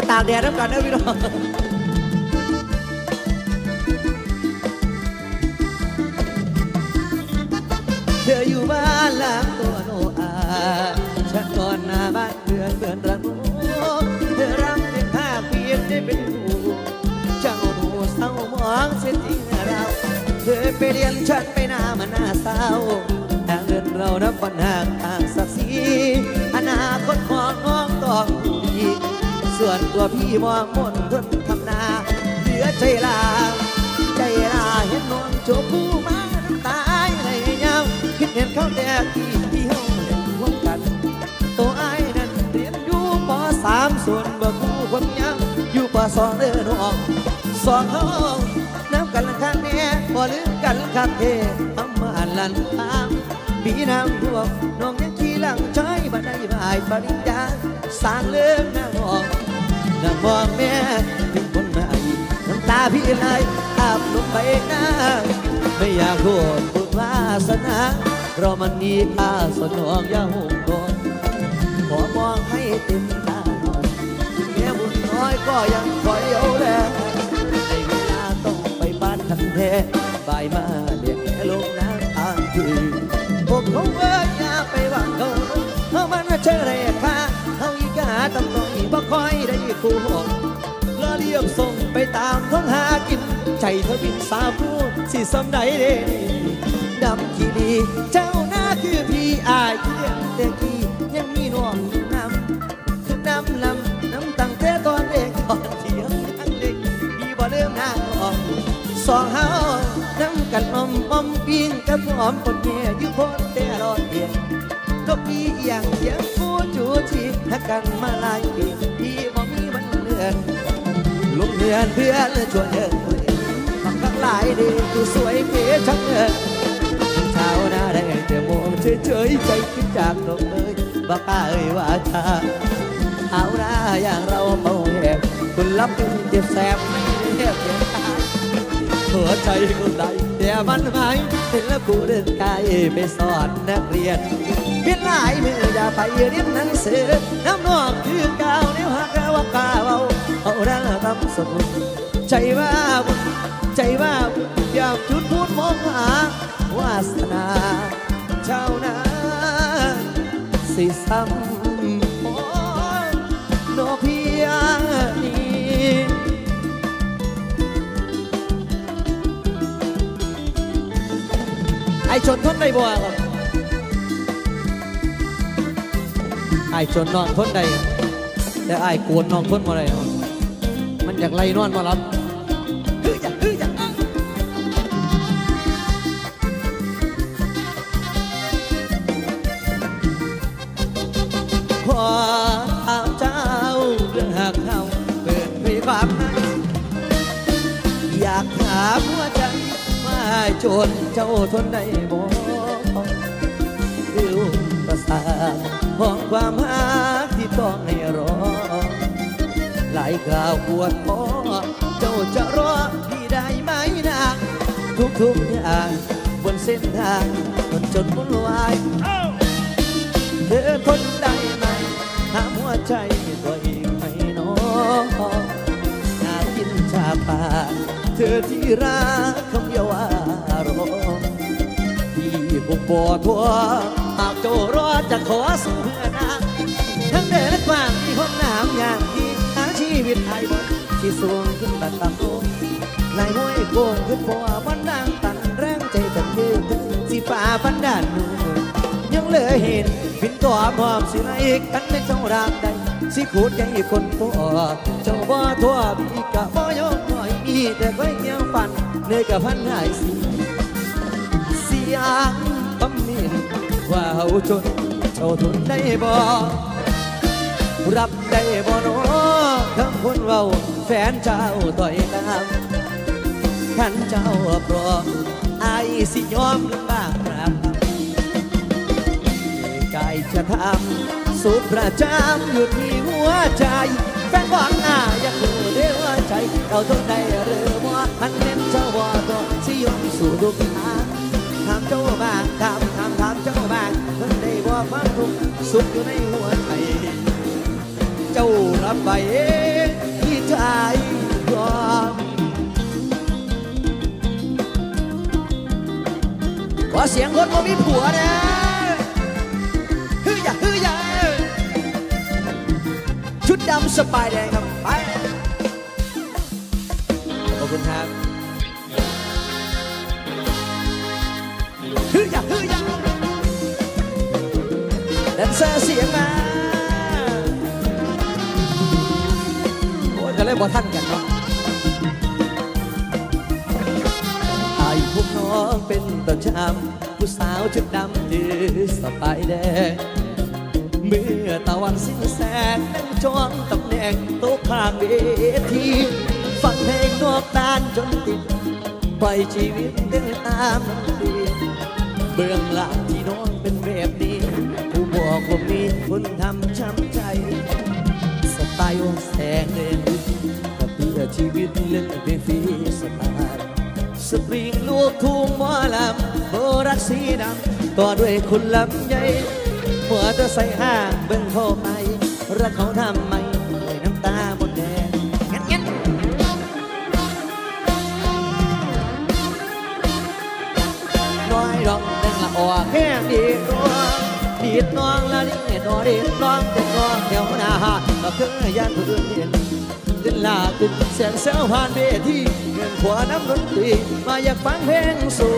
มาตากแดดน้ำกันนะพี่น้องเธออยู่บ้านหลังตัวโนอาฉันนอนหน้าบ้านเพื่อนเพื่อนระนูเธอรักเป็นภาคเพียงได้เป็นหูเจ้าหนูเศร้ามองเส้นจริงเราเธอไปเรียนฉันไปหน้ามันหน้าเศร้าทางเดินเรานับวันห่างทางศักดิ์ศรีอนาคตของน้อง ส่วนตัวพี่มองมนทนทำนาเหลือใจลา ใจลาเห็นน้องโชผู้มาน้ำตายในยาคิดเห็นเขาแต่ที่ที่เฮาเล่นร่วมกัน ตัวไอ้ายนั้นเรียนอยู่ปสามส่วนบ่คู่ความยังอยู่ปสองเด้อน้องสองเขาน้ำกันละคันแน่บ่ลืมกันคักเททำมาลันทางปีน้ำท่วมน้องยังขี่หลังใช้บันไดบ่ายปริญญาสร้างเรื่องหน้ามอง นั่งมองแม่เป็นคนใหม่น้ำตาพี่ไหลอาบลงไปหน้า ไม่อยากโทษบุญวาสนาเรามันมีค่าสนองอยาหงกอนขอมองให้เต็มตาหน่อยแม่บุญน้อยก็ยังคอยเอาแลในเวลาต้องไปบ้านทันแท้บายมาเรียกแค่ลงน้ำทางคืนพวกเขาเอ้ กิน ใจเธอบินสาพูสิสำใดเด้ดำที่ดี เจ้าหน้าคือพี่อายเลี้ยแต่กี้ยังมีน้องน้ำคือน้ำลำน้ำตั้งแต่ตอนเด็กตอนเที่ยงยังเด็กพี่บ่เริ่มนางออกสองเฮาน้ำกันอมอมปิ้งกับหอมคนเมียอยู่คนแต่รอดเดียนตกพี่อย่างเสียงผู้จูจีหักกันมาหลายปีพี่บ่มีวันเลือน ลุงเรือนเพื่อนชวนเดินฟังทั้งหลายดีดูสวยเก๋ชักเงินเช้าหน้าได้แต่มองเฉยเฉยๆใจคิดจากนกเอ้ยบ้าป้าเอ้ยว่าชาเอาหน้าอย่างเราเมาแหบคุณรับคุณเจ็บแสบไม่เรียบเรียงตายหัวใจคนใดแต่มันไม่เห็นแล้วกูเดินกายไปสอนนักเรียนเพียนหลายมืออย่าไปเรียนหนังสือน้ำนอกคือเก่าเดี๋ยวหากว่ากาเบาเอาดังำสมุนใจว่าบุญใจว่าบุญอยากจุดพูดมองหาวาสนาเจ้านาสิซ้ำโอ้โนเพียงนี้ไอชนทนได้บ่ครับไอ้ชนนอนทนได้แต่ไอ้กวนนอนทนมาได้ครับ มันอยากไล่นอนมารับขอถามเจ้าเรื่องหากเขาเปิดเผยความในอยากถามหัวใจว่าชนเจ้าทนได้บ่ดิวประสาทของความหักที่ต้องให้รอ หลายกล่าวปวดพอเจ้าจะรอพี่ได้ไหมนางทุกอย่างบนเส้นทางมันจนวุ่นวายเธอทนได้ไหมหาหัวใจตัวเองไม่นออยากินชาปาเธอที่รักคำเยวว่ารอพี่คงบ่ทัวหากเจ้ารอจะขอสู้เพื่อนาทั้งเดินและกว้างมีห้องน้ำอย่างาชี วิตไทยบนที่สูงขึ้นแบบต่ำโลกนายห้วยโกงขึ้นบ่วันดังตันแรงใจจะเคือสีฟ้าฟันด่านนูนยังเหลือเห็นพินตัวพร้อมสิไลกันเป็นเจ้ารามใดสิขูดใจคนตัวเจ้าบ่ทั่วพี่กะบ่ยกหน่อยมีแต่ก้อยเกี่ยวฟันเนื้อกับพันหายสีเสียงคำมินว่าเฮาจนเจ้าทนได้บ่ รับได้บ่เนาะคำคนเว้าแฟนเจ้าต่อยน้ำขันเจ้าพร้อมอายสิยอมลำบากครับกายจะทำสุขประจำอยู่ที่หัวใจ แฟนหวังอาอยากรู้เด้อว่าใจ เราทนได้หรือบ่มันเน้นเจ้าว่าตัวสิยอมสู่ทุกทางถามเจ้าบ้างถามถามถามเจ้าบ้างเพิ่นได้บอกความทุกข์สุขอยู่ในหัว ไปที่ใจยอมขอเสียงคนบ่มีผัวนะฮึยะฮึยะชุดดำสบายแดงครับไปขอบคุณครับฮึยะฮึยะแดนเซอร์เสียงมา เลยบ่ทันกันเนาะอายพวกน้องเป็นต้นชำผู้สาวชุดดำถือสบายแดง เมื่อตะวันสิ้นแสงนั่งจองตำแหน่งโต๊ะข้างเวทีฟังเพลงนอกด้านจนติดปล่อยชีวิตเดินตามดนตรีเบื้องหลังที่น้องเป็นแบบนี้ ผู้บอกว่ามีคนทำช้ำใจ ตล์ว่าแสงเด่นก็เพื่อชีวิตเล่นเพลงฟรีสไตล์สปริงลูกทุ่งหมอลำโบรักสีดำต่อด้วยคุณลำใหญ่หัวจะใส่ห้างเบิ่งเข้าไปรักเขาทำไมด้วยน้ำตาหมดแดงงั้นงั้นน้อยดอกแดงละออกแห้งดีตัว ดีดน้องละนี่นอดีดน้องเป็นน้องแถวหน้าก็คือยานผู้อื่นเห็นเดินลาขึ้นเสียงเซลผ่านเวทีเงินขวาน้ำดนตรีมาอยากฟังเพลงสู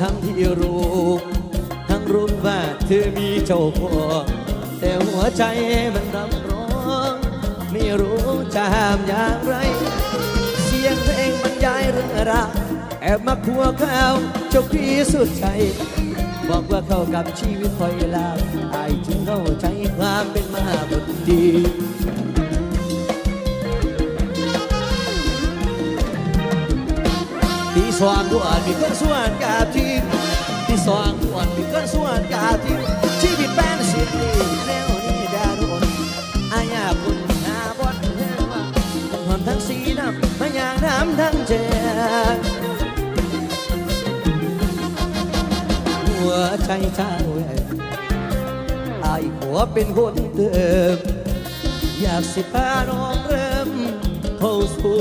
ทั้งที่รู้ทั้งรู้ว่าเธอมีเจ้าของแต่หัวใจมันรับร้องไม่รู้จะห้ามอย่างไร เสียงเพลงบรรยายเรื่องราว แอบมาคัวข้าวเจ้าพี่สุดใจ บอกว่าเข้ากับชีวิตคอยลาไอ้จึงเข้าใจความเป็นมาบทดีที่สว่างดวนมีคนส่วนกาทีที่สว่างดวนมีคนส่วนกาทีชีวิตแป้นสิดีแนวนี้ดาโดนอายาคุณหาบอนแนวว่าหอมทั้งสีน้ำมาอย่างน้ำทั้งเจ ใจเจ้าแหวกอายขอเป็นคนเดิม อยากสิพาน้องเริ่มเข้าสู่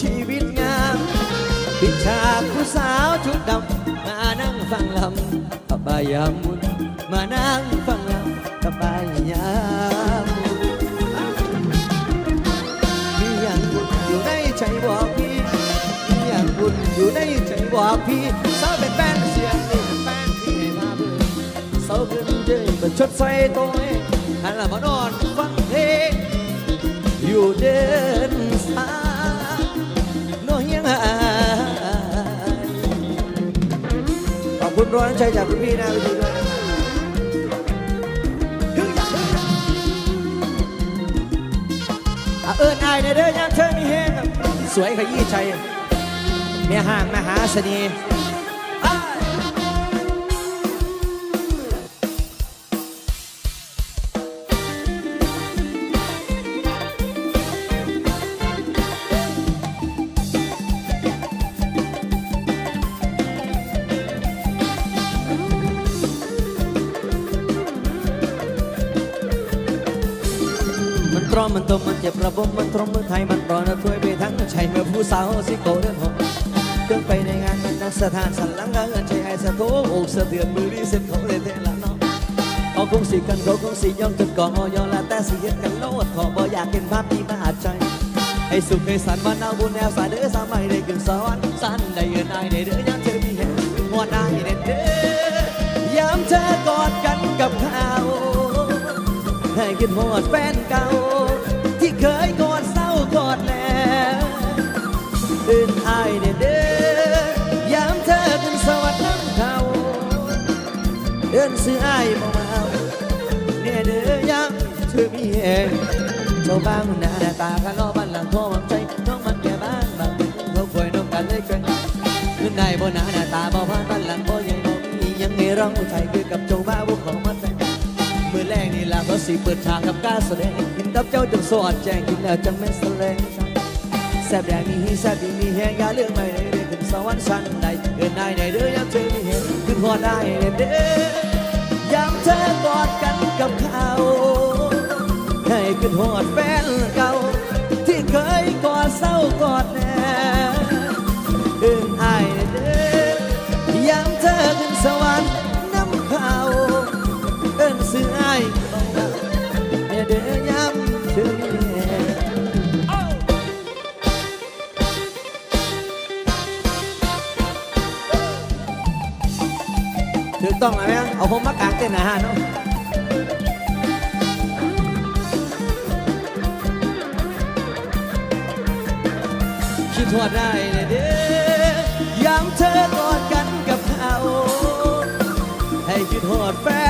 ชีวิตงามปิดฉากผู้สาวชุดดำมานั่งฟังลำกับายามุนมานั่งฟังลำกับบายามุนมีอย่างบุญอยู่ในใจบอกพี่มีอย่างบุญอยู่ในใจบอกพี่ เจอเป็นชดไฟตัวเองหันหลังมานอนฟังเพลงอยู่เดินสายน้อยยังหายขอบคุณร้อนใจจากคุณพี่นาวิธีด้วยนะครับฮึ่ยะฮึ่ยะอะเอิญอายในเด้อยามเธอมีแห้งครับสวยขยี้ใจเมียห่างมหาเสน่ห์ มันตรอมมันตมันเจ็บระบมมันตรมเมื่อไทยมันร้อนระทวยไปทั้งใจเมื่อผู้สาวสิโกเดินหอเดินไปในงานนักสถานสันหลังเงินใจไอ้สะโถอกสะเตือนมือดีเส้นเขาเลยเทละเนาะเขาคงสิกันเขาคงสิยอมจนก่อนยอละแต่สิเฮ็ดกันโลดขอบ่อยากเห็นภาพที่มาอาใจให้สุขให้สันวันเอาบุญแนวสายเด้อสามัยได้กึ่งสวรรค์สันได้เงินได้ได้เด้อยามเธอมีเห็นหัวได้เด็ดเด้อยามเธอกอดกันกับเขาให้คิดหอดแฟนเก่า เคยกอดเศร้ากอดแล้วเดินอายเนเด้อยามเธอขึ้นสวัสดิ์น้ำเขาเดินซื้ออายมาเมาเนี่ยเด้อยามเธอมีแหงเจ้าบ้างหน้าตาข้างนอกบ้านหลังโทรมันใจน้องมันแก่บ้านบางทีเขาคอยน้องกันเลยกันขึ้นได้บ่หน้าหน้าตาบ่ผ่านบ้านหลังบ่ใหญ่บ่มียังไม่ร้องใจคือกับเจ้าบ้าบุกของมันใจ กนี่ล่ะเขาสิเปิดทางกับการแสดงกินกับเจ้าจนสอดแจ้งกินแล้วจังแม่นแสลงแซ่บแดงมีฮีแซ่บดีมีแหงอยาเลือกไม่ได้เรียกขึ้นสวรรค์ชั้นใดเกินนายในเด้อยามเธอมีเห็นขึ้นพอได้เด้อยามเธอกอดกันกับเขาให้ขึ้นหอดแฟนเก่าที่เคยกอดเศร้ากอดแน ต้องไหมเอาผมมากางเต้นอาหารเนาะคิดทอดได้เลยเด้อยามเธอกอดกันกับเขาให้คิดทอดแฟน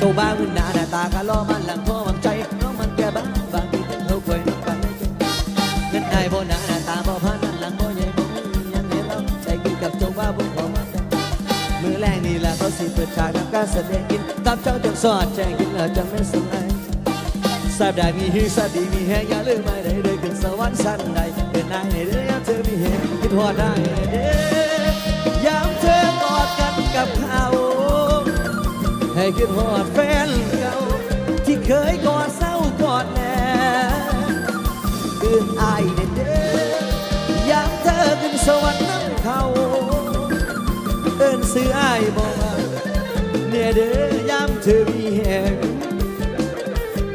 châu ba quân đã đã ta cả lo mà làm thua bằng chay nó mang kia bán và đi tên hữu quê nó bán lấy chân ngân ai vô nã đã ta bỏ phan ăn lặng bó dây bó nhân nghĩa lắm chạy kỳ gặp châu ba quân bỏ mắt มือแรงนี่แหละเขาสิเปิดฉากกับการแสดงกินตามเจ้าจังสอดแจ้งกินแล้วจังไม่สงไอทราบได้มีฮีทราบดีมีแฮอย่าลืมไม่ได้เลยขึ้นสวรรค์สั้นใดเป็นนายในเรื่องเธอมีแฮคิดหัวได้เด้ ให้คิดหอดแฟนเก่าที่เคยกอดเศร้ากอดแน่ตื่นอายเด้อยามเธอขึ้นสวรรค์น้ำเขาเอิ้นซื้ออายบอกเนี่ยเด้อยามเธอมีแหง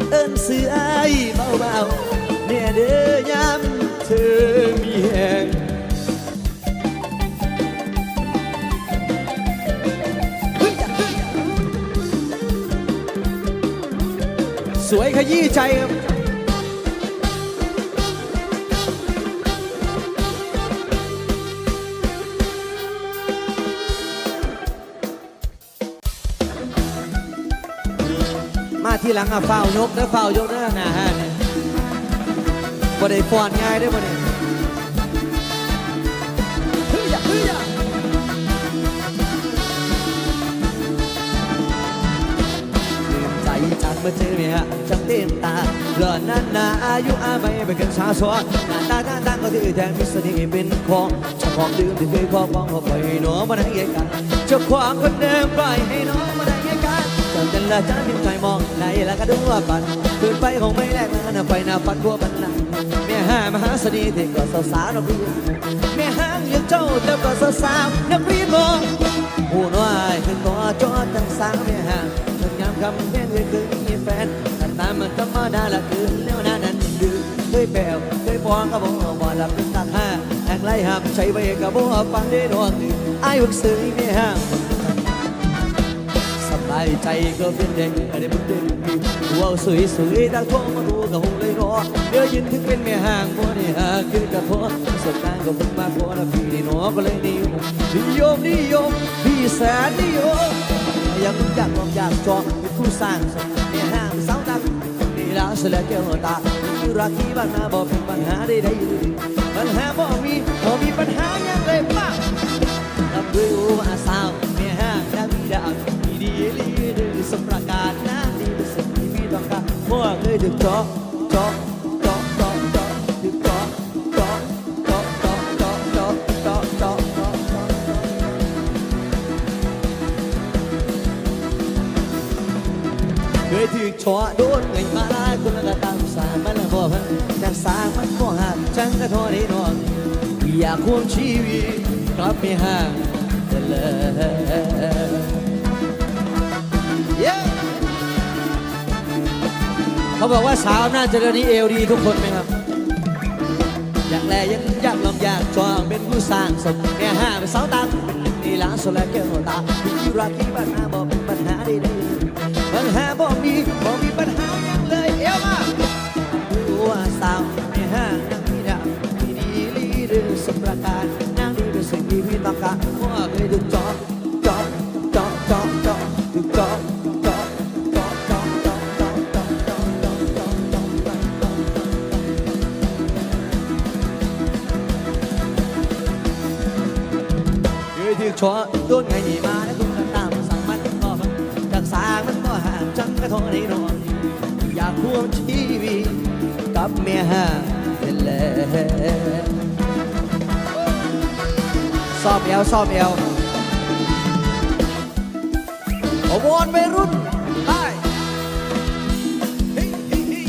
เอิ้นซื้อไอ้ายเบาๆเนี่ยเด้อยามเธอ สวยขยี้ใจครับมาที่หลังอะเฝ้ายกนะเฝ้ายกนะนะฮะเนี่ยบ่ได้ฟอนง่ายได้บ่เนี่ย ต็มตาหล่อนนั้นนาอายุอาไม่เป็นกันชาสอนหน้าตาหน้าตาก็ถือแทนมิสเนีเป็นของเจ้าของดื่มที่เคยครอบครองเอาไปหนอมาได้เงกันเจ้าของคนเดิมปล่อยให้น้องมาได้เงกันจนจันละจ้าพิมพ์ใจมองในละก็ดูว่าปันคืนไปคงไม่แลกน้าไฟหน้าฟันพวกมันนักแม่ห้ามหาสนีที่ก็สาวสาวนักเรียนแม่ห้างยังเจ้าเจ้าก็สาวสาวนักเรียนมอง ธรรมดาละคืนแล้วนานั้นดื้อเคยแปวเคยปองก็บอกบ่หลับเป็นตาห้าแองไล่ห้ามใช้ไว้ก็บ่ฟังได้ดอกตื่นไอ้บักซื้อแม่ห้างสบายใจก็เป็นเด็กได้บุญเด่นว้าวสวยสวยตาท้องมาดูกับหงเลยรอเดี๋ยวยินถึงเป็นแม่ห่างบ่ได้หาคือกระทอประสบการณ์ก็เพิ่งมาพอล้วพี่นี่หนอก็เลยนิยมนิยมนิยมพี่แสนนิยมยังอยากลองอยากจองเป็นผู้สร้างสรรค์แม่ห่างสาว ดังนี่ละเสลเจ้าตารักที่บ้านนาบ่เป็นปัญหาใดๆปัญหาบ่มีบ่มีปัญหาหยังเลยป้ารับรู้ว่าสาวเมียห้างนักดาบดีดีลีดือสมประการน้ำดีเป็นสิ่งที่พี่ต้องการพวเลยถึงเจาะเจาะเจาะเจาะเจาะถึงจาะเจาะเจาะเจาะเจาะเจาะเจาะเจาะเคยถึงชัวโดนเได้นอนอยากควงชีวิตกลับไปหางกันเลยเย้เขาบอกว่าสาวน่าจะเดี๋ยวนี้เอวดีทุกคนไหมครับ อยากแลยังอยากลองอยากจองเป็นผู้สร้างสมแม่ห้าเป็นสาวตังเป็นหนึ่งในล้านสลายแก้วตาที่รักที่บ้านนาบอกเป็นปัญหาได้เลยปัญหาบ่มีบ่มีปัญหาหยังเลยเอวมารู้ว่าสาว ดีเป็นสิ่งที่พี่ต้องการว่าเคยถูกจอบจอบจอบจอบจอบถูกจอบจอบจอบจอบจอบจอบจอบจอบจอบจอบจอบจอบจอบเคยถูกชัวโดนไงหนีมาแล้วคุณก็ตามสั่งมันก็มันจากสางมันก็ห่างจังกระทงในนอนอยากควงชีวิตกับเมียห่างเป็นเลย ซอบเอวซอบเอวขบวนไปรุ่น